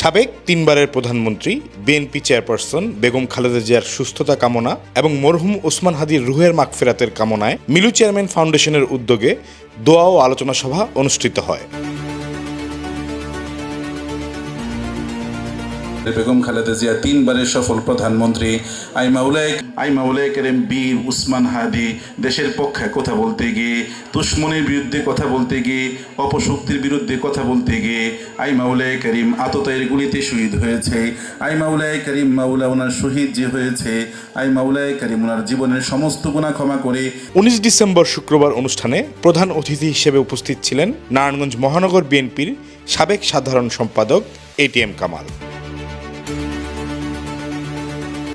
সাবেক তিনবারের প্রধানমন্ত্রী, বিএনপি চেয়ারপারসন বেগম খালেদা জিয়ার সুস্থতা কামনা এবং মরহুম ওসমান হাদির রুহের মাগফেরাতের কামনায় মিলু চেয়ারম্যান ফাউন্ডেশনের উদ্যোগে দোয়া ও আলোচনা সভা অনুষ্ঠিত হয়। বেগম খালেদা জিয়া তিনবারের সফল প্রধানমন্ত্রী। আই মাউলাই আই করিম বীর উসমান হাদি দেশের পক্ষে কথা বলতে গিয়ে দুশ্মনের বিরুদ্ধে কথা বলতে গিয়ে অপশক্তির বিরুদ্ধে কথা বলতে গিয়ে আই মাউলাই করিম আততায়ের গুলিতে শহীদ হয়েছে। আই মাউলাই করিম মাউলা ওনার শহীদ যে হয়েছে আই মাউলাই করিম ওনার জীবনের সমস্ত গুণা ক্ষমা করে। উনিশ ডিসেম্বর শুক্রবার অনুষ্ঠানে প্রধান অতিথি হিসেবে উপস্থিত ছিলেন নারায়ণগঞ্জ মহানগর বিএনপির সাবেক সাধারণ সম্পাদক এটিএম কামাল।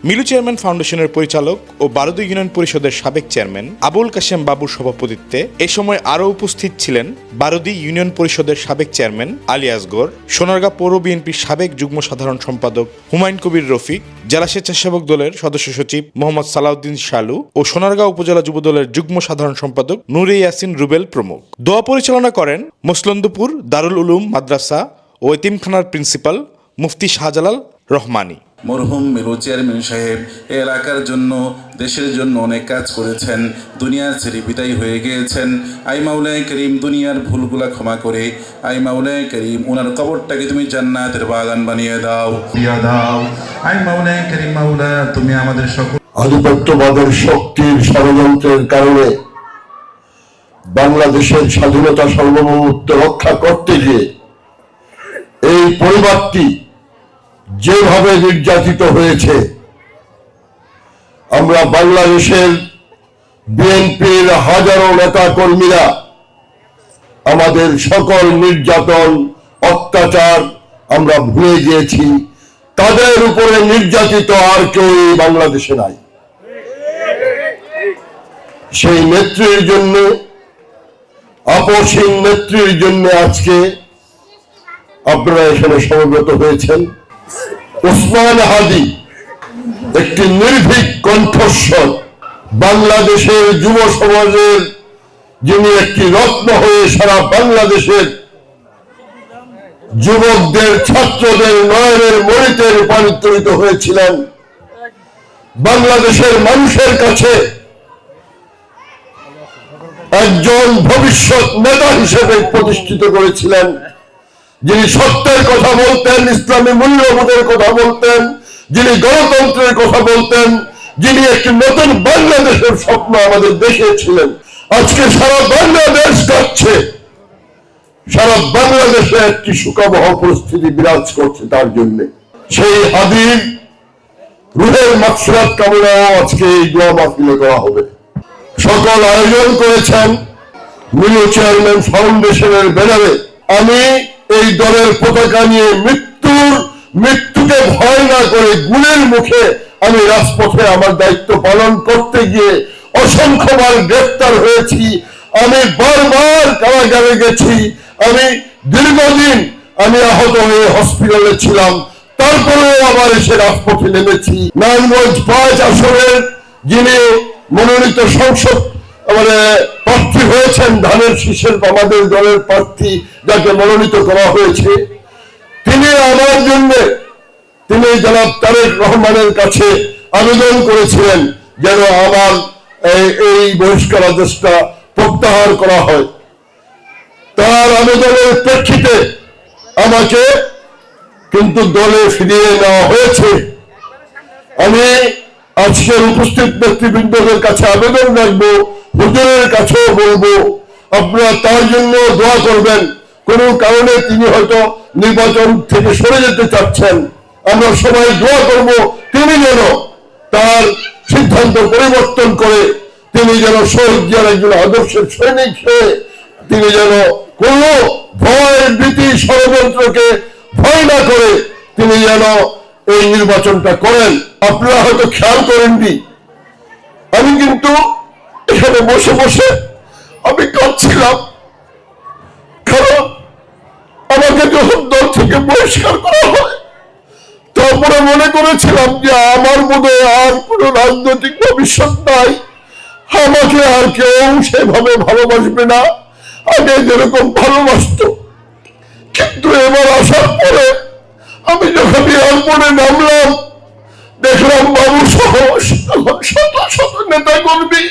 মিলু চেয়ারম্যান ফাউন্ডেশনের পরিচালক ও বারোদী ইউনিয়ন পরিষদের সাবেক চেয়ারম্যান আবুল কাশেম বাবুর সভাপতিত্বে এ সময় আরও উপস্থিত ছিলেন বারোদী ইউনিয়ন পরিষদের সাবেক চেয়ারম্যান আলী আসগর, সোনারগাঁ পৌর বিএনপির সাবেক যুগ্ম সাধারণ সম্পাদক হুমায়ুন কবির রফিক, জেলা স্বেচ্ছাসেবক দলের সদস্য সচিব মোহাম্মদ সালাউদ্দিন শালু ও সোনারগাঁও উপজেলা যুব দলের যুগ্ম সাধারণ সম্পাদক নুরে ইয়াসিন রুবেল প্রমুখ। দোয়া পরিচালনা করেন মুসলন্দপুর দারুল উলুম মাদ্রাসা ও এতিমখানার প্রিন্সিপাল মুফতি শাহজালাল রহমানী। মরহুম মিলু চেয়ারম্যান সাহেব এ এলাকার জন্য দেশের জন্য অনেক কাজ করেছেন। দুনিয়া ছেড়ে বিদায় হয়ে গিয়েছেন। আই মাউলাই করিম দুনিয়ার ভুলগুলা ক্ষমা করে আই মাউলাই করিম ওনার কবরটাকে তুমি জান্নাতের বাগান বানিয়ে দাও। দিয়া দাও। আই মাউলাই করিম মাউলা তুমি আমাদের সকল আধিপত্যবাদের শক্তির ষড়যন্ত্রের কারণে বাংলাদেশের স্বাধীনতা সার্বভৌমত্ব রক্ষা করতে গিয়ে এই পরিবারটি যেভাবে নির্যাতিত হয়েছে, আমরা বাংলাদেশের বিএনপির হাজারো নেতা কর্মীরা আমাদের সকল নির্যাতন, অত্যাচার আমরা ভুলে গিয়েছি। তাদের উপরে নির্যাতিত আর কেউ বাংলাদেশে নাই। সেই নেত্রীর জন্য, আপসীন নেত্রীর জন্য আজকে আপনারা এখানে সমবেত হয়েছেন। ওসমান হাদি একটি নির্ভীক কণ্ঠস্বর বাংলাদেশের যুব সমাজের, যিনি একটি রত্ন হয়ে সারা বাংলাদেশের যুবকদের, ছাত্রদের নয়নের মরিতে রূপান্তরিত হয়েছিলেন। বাংলাদেশের মানুষের কাছে একজন ভবিষ্যৎ নেতা হিসেবে প্রতিষ্ঠিত করেছিলেন। যিনি সত্যের কথা বলতেন, ইসলামী মূল্যবোধের কথা বলতেন, যিনি গণতন্ত্রের কথা বলতেন, যিনি একটি নতুন বাংলাদেশের স্বপ্ন আমাদের দেশে ছিলেন আজকে সারা বাংলাদেশ কাঁদছে সারা বাংলাদেশে একটি সুখাবহ পরিস্থিতি বিরাজ করছে তার জন্য। সেই হাদির রুহের মাকসুরাত কামনাও আজকে এই দোয়া মাহফিলে করা হবে। সকল আয়োজন করেছেন মিলু চেয়ারম্যান ফাউন্ডেশনের ব্যানারে। আমি এই দলের পতাকা নিয়ে মৃত্যুর মৃত্যুকে ভয় না করে গুণের মুখে আমি রাজপথে আমার দায়িত্ব পালন করতে গিয়ে অসংখ্যবার গ্রেফতার হয়েছি। আমি বারবার কারাগারে গেছি। আমি দীর্ঘদিন আমি আহত হয়ে হসপিটালে ছিলাম। তারপরেও আবার এসে রাজপথে নেমেছি। নারায়ণগঞ্জ পাঁচ আসনের যিনি মনোনীত সংসদ মানে প্রার্থী হয়েছেন ধানের শীষের আমাদের দলের প্রার্থী যাকে মনোনীত করা হয়েছে। তিনি আমার জন্য, তিনি জনাব তারেক রহমানের কাছে আবেদন করেছিলেন যেন আমার এই- বহিষ্কার আদেশটা প্রত্যাহার করা হয়। তার আবেদনের প্রেক্ষিতে আমাকে কিন্তু দলে ফিরিয়ে নেওয়া হয়েছে। আমি আজকের উপস্থিত নেতৃবৃন্দদের কাছে আবেদন রাখব হুজুরের কাছেও বলব, আপনারা তার জন্য দোয়া করবেন। কোন কারণে তিনি হয়তো নির্বাচন থেকে সরে যেতে চাচ্ছেন। আমরা সবাই দোয়া করব, তিনি যেন তার সিদ্ধান্ত পরিবর্তন করে, তিনি যেন শহীদ জিয়ার একজন আদর্শের সৈনিক হয়ে, তিনি যেন কোন ভয়, ভীতি, ষড়যন্ত্রকে ভয় না করে, তিনি যেন এই নির্বাচনটা করেন। আপনারা হয়তো খেয়াল করেননি। আমি কিন্তু এখানে বসে বসে আমি কাঁদছিলাম। কারণ আমাকে যখন দল থেকে বহিষ্কার করা হয়, তারপরে মনে করেছিলাম যে আমার মধ্যে আর কোনো রাজনৈতিক ভবিষ্যৎ নাই। আমাকে আর কেউ সেভাবে ভালোবাসবে না। আগে যেরকম ভালোবাসতো, কিন্তু এবার আসার পরে আমি যখন এয়ারপোর্টে নামলাম, দেখলাম বাবু সহ শত শত নেতা কর্মী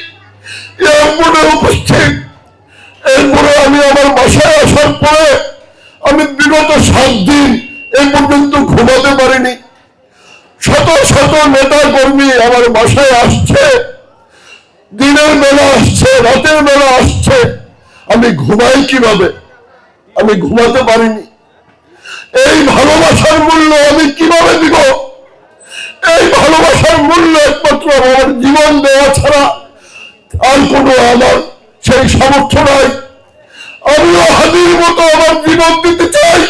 এয়ারপোর্টে উপস্থিত। এরপরে আমি আমার বাসায় আসার পরে আমি বিগত সাত দিন এ পর্যন্ত ঘুমাতে পারিনি। শত শত নেতা কর্মী আমার বাসায় আসছে। দিনের বেলা আসছে, রাতের বেলা আসছে। আমি ঘুমাই কীভাবে? আমি ঘুমাতে পারিনি। এই ভালোবাসার মূল্য আমি কীভাবে দিব? এই ভালোবাসার মূল্য একমাত্র আমার জীবন দেওয়া ছাড়া আর কোনো আমার সেই সামর্থ্য নাই। আমিও হাজির মতো আমার জীবন দিতে চাই।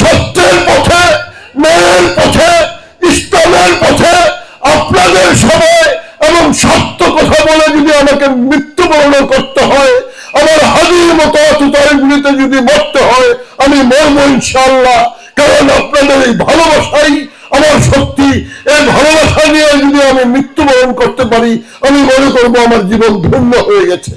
সত্যের পথে, ন্যায়ের পথে, ইসলামের পথে, আপনাদের সবাই এবং সত্য কথা বলে যদি আমাকে মৃত্যুবরণ করতে হয়, আমার হাজির মতো অতুতার গুলিতে যদি মরতে হয়, আমি মরব ইনশাল্লাহ কারণ আপনাদের এই ভালোবাসাই আমার শক্তি, এই ভালোবাসা নিয়ে যদি আমি মৃত্যুবরণ করতে পারি, আমি মনে করব আমার জীবন ধন্য হয়ে গেছে।